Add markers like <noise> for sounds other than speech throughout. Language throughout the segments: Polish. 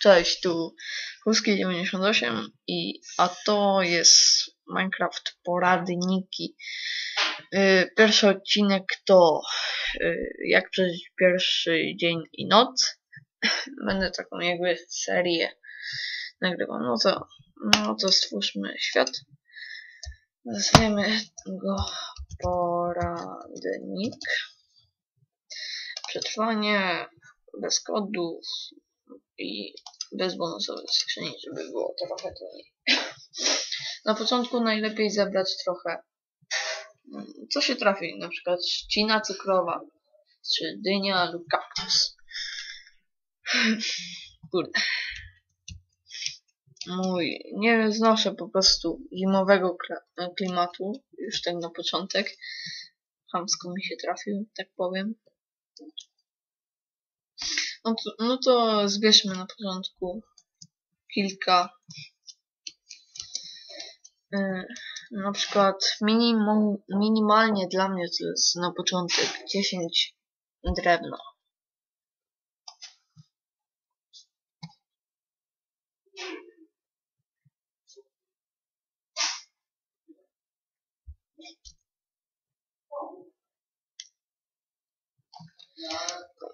Cześć, tu Huski98 i a to jest Minecraft Poradniki. Y, Pierwszy odcinek to y, jak przeżyć pierwszy dzień i noc. <laughs> Będę taką jakby serię nagrywam. No to, no to stwórzmy świat. Nazwiemy go poradnik. Przetrwanie bez kodów i bez bonusowych skrzyni, żeby było trochę trudniej. Na początku najlepiej zebrać trochę mm, co się trafi, na przykład trzcina cukrowa, czy dynia lub kaktus. Kurde. Mój, nie znoszę po prostu zimowego klimatu, już tak na początek. Chamsko mi się trafił, tak powiem. No to, no to zbierzmy na początku kilka. Yy, na przykład minimum, minimalnie dla mnie to jest na początek 10 drewna.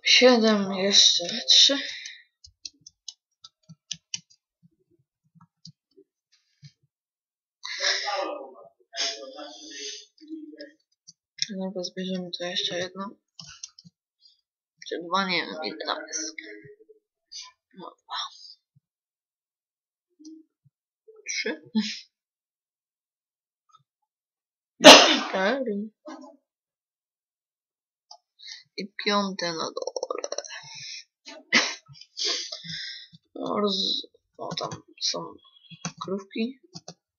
Siedem, jeszcze trzy. Dobra, zbierzemy to jeszcze jedno. Czy dwa, nie wiem, jest. No, dwa. Trzy. <laughs> Cztery. I piąte na dole. Roz... O, tam są krówki.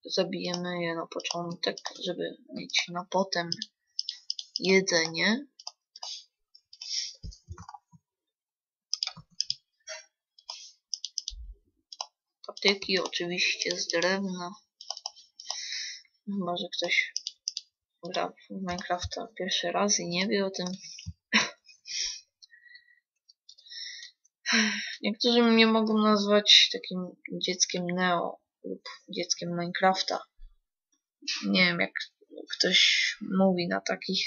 Zabijemy je na początek, żeby mieć na potem jedzenie. Patyki oczywiście z drewna. Chyba, że ktoś gra w Minecrafta pierwszy raz i nie wie o tym. Niektórzy mnie mogą nazwać takim dzieckiem Neo lub dzieckiem Minecrafta. Nie wiem, jak ktoś mówi na takich.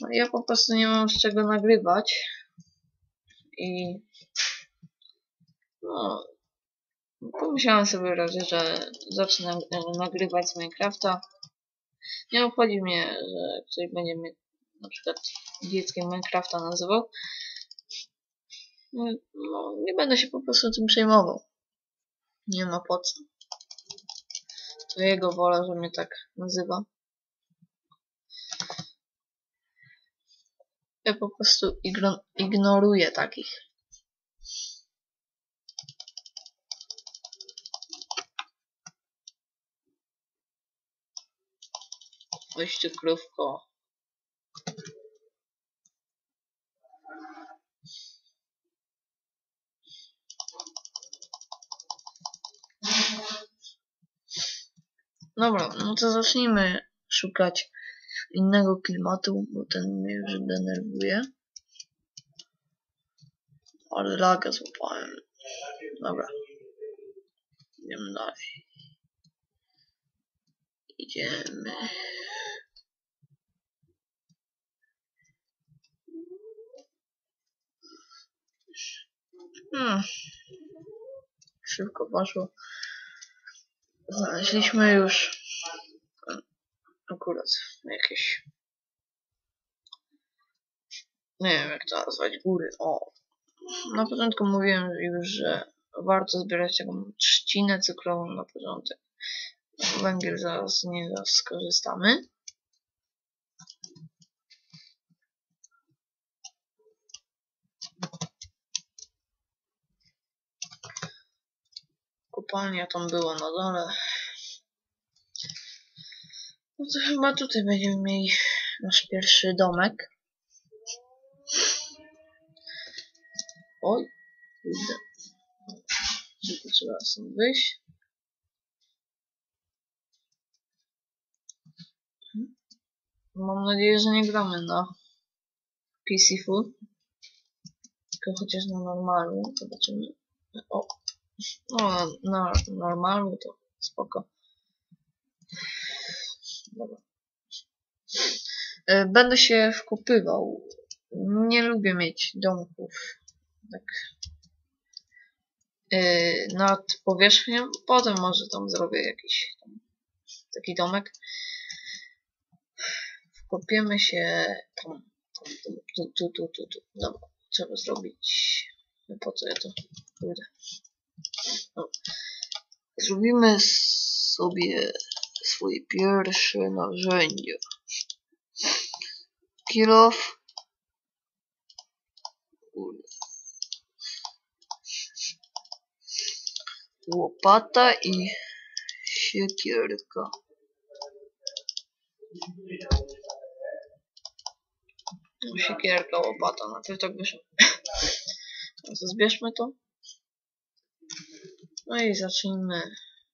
No, ja po prostu nie mam z czego nagrywać. I no, pomyślałem sobie raz, że zacznę nagrywać z Minecrafta. Nie obchodzi mnie, że ktoś będzie mnie na przykład dzieckiem Minecrafta nazywał. No, no, nie będę się po prostu tym przejmował. Nie ma po co. To jego wola, że mnie tak nazywa. Ja po prostu igno ignoruję takich. Ty krówko. Dobra, no to zacznijmy szukać innego klimatu, bo ten mnie już denerwuje. Ale laga złapałem. Dobra. Idziemy dalej. Idziemy. Hmm. Szybko poszło. Znaleźliśmy już akurat jakieś nie wiem jak to nazwać, góry. O, na początku mówiłem już, że warto zbierać taką trzcinę cukrową na początek. Węgiel zaraz z niego skorzystamy. Kopalnia tam była na dole. No to chyba tutaj będziemy mieli nasz pierwszy domek. Oj, kurde. Tylko trzeba stąd wyjść. Mam nadzieję, że nie gramy na PC Full. Tylko chociaż na normalu. Zobaczymy. O, no, na normalu to spoko. Dobra. E, Będę się wkopywał. Nie lubię mieć domków tak e, nad powierzchnią. Potem może tam zrobię jakiś tam, taki domek. Wkopiemy się tam, tam, tam tu, tu, tu, tu, tu. Dobra, trzeba zrobić. No Po co ja to pójdę? No. Zrobimy sobie swoje pierwsze off. Kurde. Łopata i siekierka. Siekierka, łopata, najpierw tak wyszło. <laughs> Zbierzmy to. No i zacznijmy.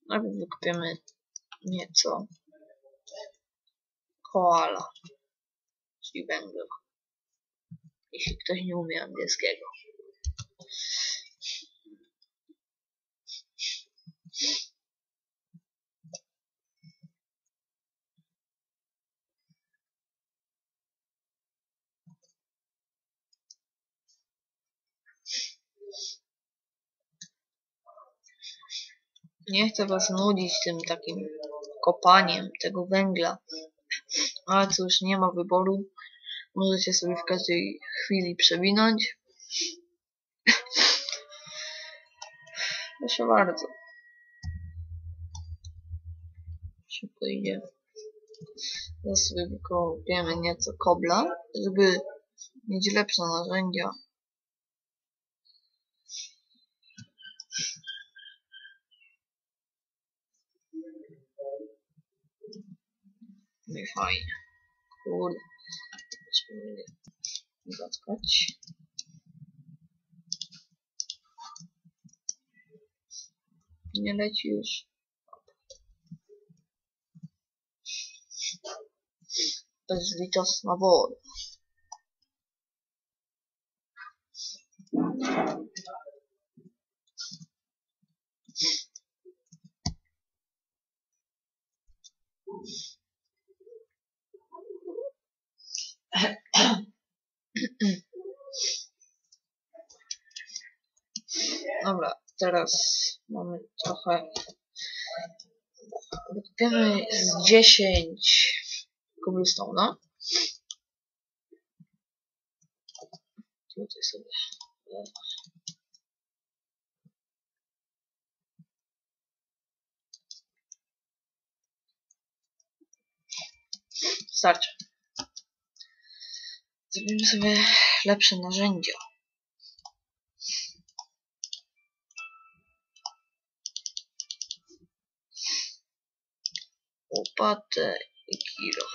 Najpierw wykopiemy nieco koala, czyli węgla. Jeśli ktoś nie umie angielskiego. Nie chcę was nudzić tym takim kopaniem tego węgla. Ale cóż, nie ma wyboru. Możecie sobie w każdej chwili przewinąć. Proszę bardzo. Szybko idzie. Teraz sobie wykopiemy nieco kobla, żeby mieć lepsze narzędzia. No i fajnie. Kurde. Spróbuję zatkać. Nie leci już. Bezlitosna woda. <coughs> Dobra, teraz mamy trochę. Wykupiemy z 10 cobblestone'a. Tutaj sobie. Starczy. Zrobimy sobie lepsze narzędzia. Łopatę i kilo.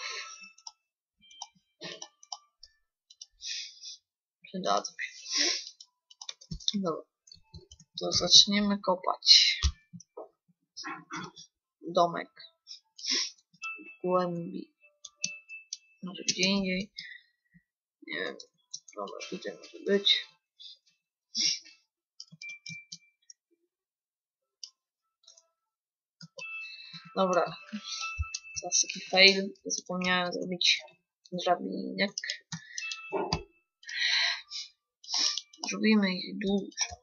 Przydadzą się. Dobra. To zaczniemy kopać. Domek. W głębi. Może gdzie indziej. Nie. Dobra, tutaj może być. Dobra. Teraz taki fail. Zapomniałem zrobić drabinek. Zrobimy ich dużo.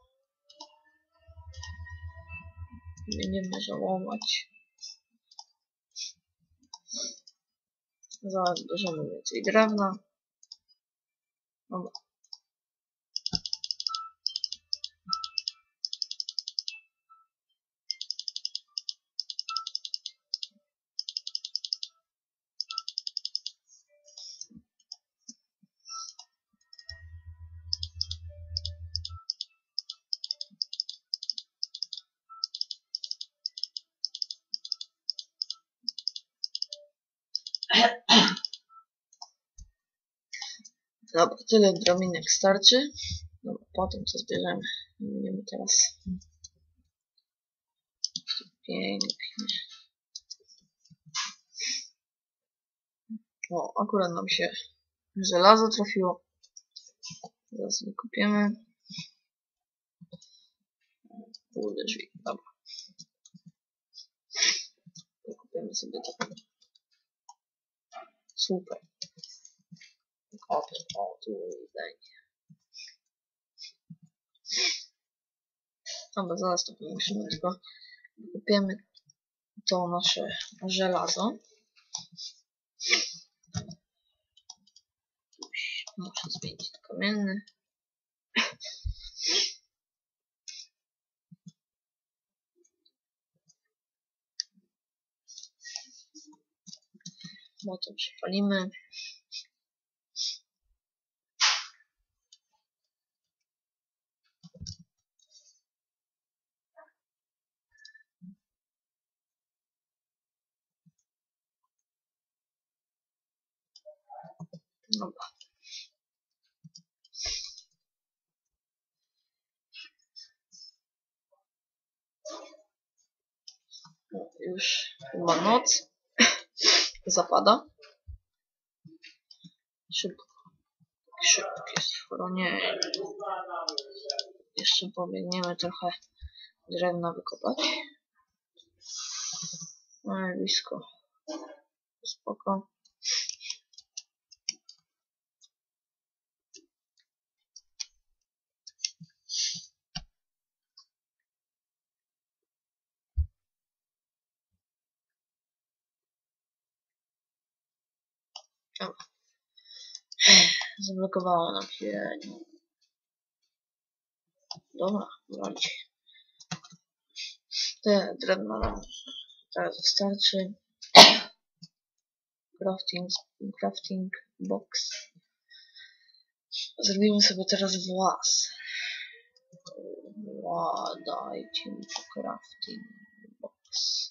Będziemy żałować. Zaraz bierzemy więcej drewna. Dobra. Dobra, tyle drobinek starczy. Dobra, potem co zbierzemy. Będziemy teraz. Pięknie. O, akurat nam się żelazo trafiło. Zaraz wykupiemy. Kurde drzwi, dobra. Kupimy sobie taką. Super. O, o, tu będzie. Dobra, zaraz to powiększymy, tylko to nasze żelazo. Muszę zmienić kamienny. Bo to przypalimy. Dobra. No, już chyba noc <laughs> zapada. Szybko. Szybkie schronienie. Jeszcze pobiegniemy trochę drewna wykopać. No i blisko. Spoko. Zablokowało nam się. Dobra, walić. Te drewno nam teraz wystarczy. Crafting, crafting box. Zrobimy sobie teraz włas. Ła, dajcie mi crafting box.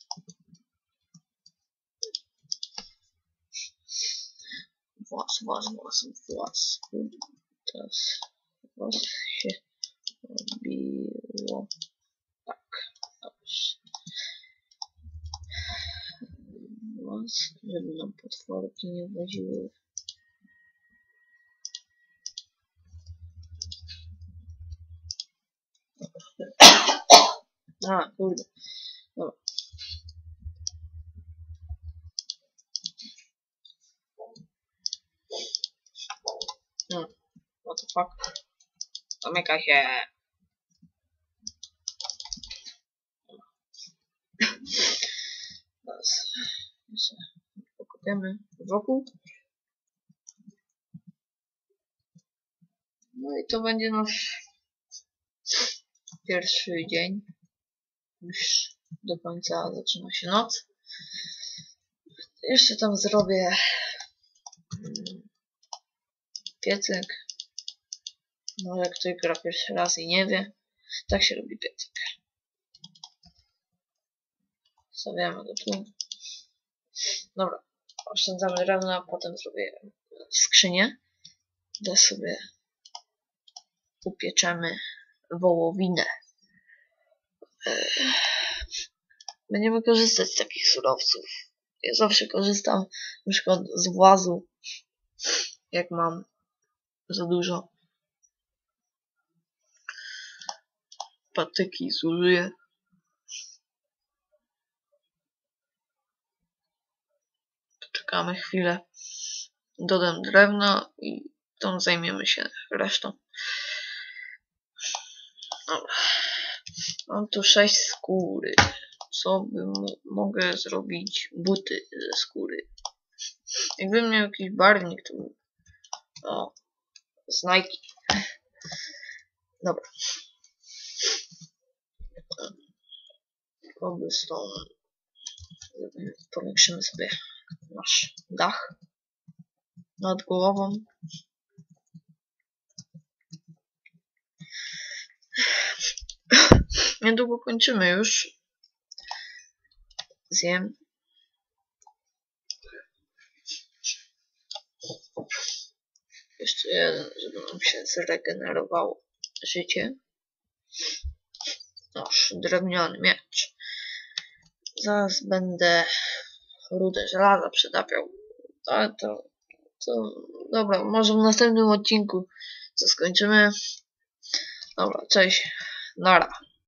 Włas, włas, włas, włas. Teraz włas się robiło. Tak, dobrze. Włas, żeby nam potworki nie woziły. A, kurde. Dobra. No, what the fuck? Zamyka się. Teraz jeszcze pokopiemy wokół. No i to będzie nasz pierwszy dzień. Już do końca zaczyna się noc. Jeszcze tam zrobię piecyk. Może ktoś gra pierwszy raz i nie wie. Tak się robi piecyk. Stawiamy go tu. Dobra. Oszczędzamy drewno, a potem zrobię skrzynię. Gdzie sobie upieczemy wołowinę. Ech. Będziemy korzystać z takich surowców. Ja zawsze korzystam na przykład z włazu, jak mam za dużo. Patyki zużyję. Poczekamy chwilę. Dodam drewno i tam zajmiemy się resztą. Dobra. Mam tu sześć skóry. Co bym mogę zrobić? Buty ze skóry. Jakbym miał jakiś barwnik, to był. O, z Nike. Dobra. Cobblestone. Powiększymy sobie nasz dach nad głową. Niedługo kończymy już. Zjem. Jeszcze jeden, żeby nam się zregenerowało życie. Nasz drewniany miecz. Zaraz będę rudę żelaza przydapiał. To, to, to, dobra, może w następnym odcinku co skończymy. Dobra, cześć. Nara.